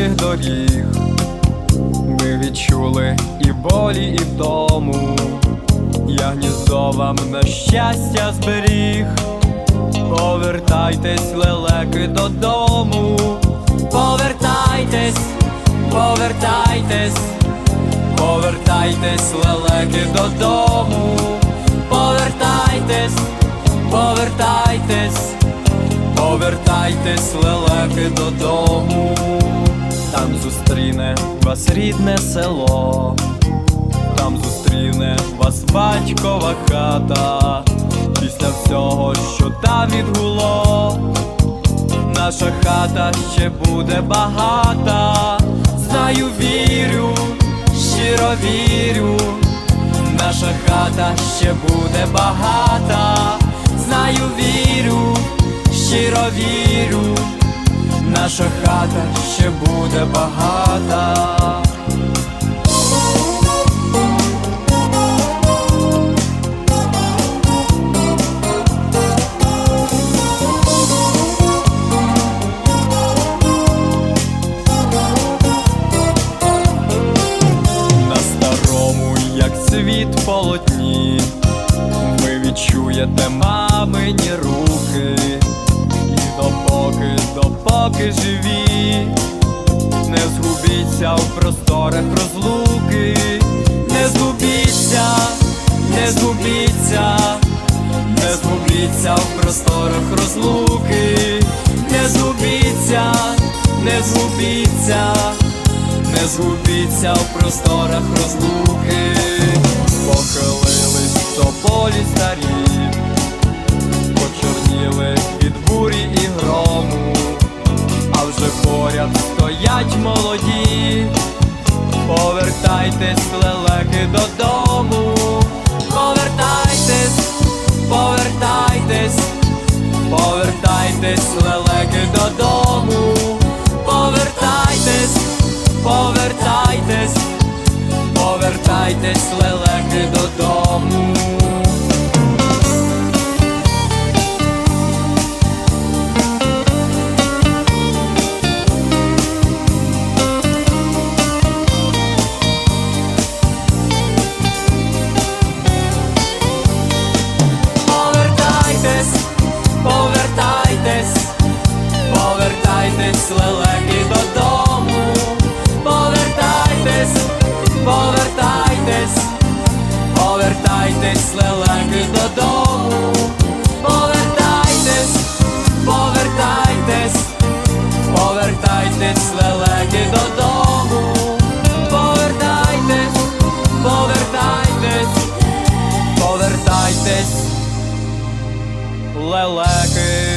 далеких доріг. Ви відчули і болі, і втому. Я гніздо вам на щастя зберіг. Повертайтесь, лелеки, додому. Повертайтесь, повертайтесь, повертайтесь, лелеки, додому. Повертайтесь, повертайтесь, повертайтесь, лелеки, додому. Там зустріне вас рідне село, там зустріне вас батькова хата. Після всього, що там відгуло, наша хата ще буде багата. Знаю, вірю, щиро вірю, наша хата ще буде багата. Знаю, вірю, щиро вірю, наша хата ще буде багата. На старому, як світ полотні, ви відчуєте мамині руки, допоки, допоки живі, не згубіться в просторах розлуки, не згубіться, не згубіться, не згубіться в просторах розлуки, не згубіться, не згубіться. Не згубіться в просторах розлуки, похилились тополі старі, почорніли від бурі і грому, а вже поряд стоять молоді, повертайтесь, лелеки, додому, повертайтесь, повертайтесь, повертайтесь, лелеки, додому, повертайтесь повертайтесь, повертайтесь, лелеки додому. десь лелеки.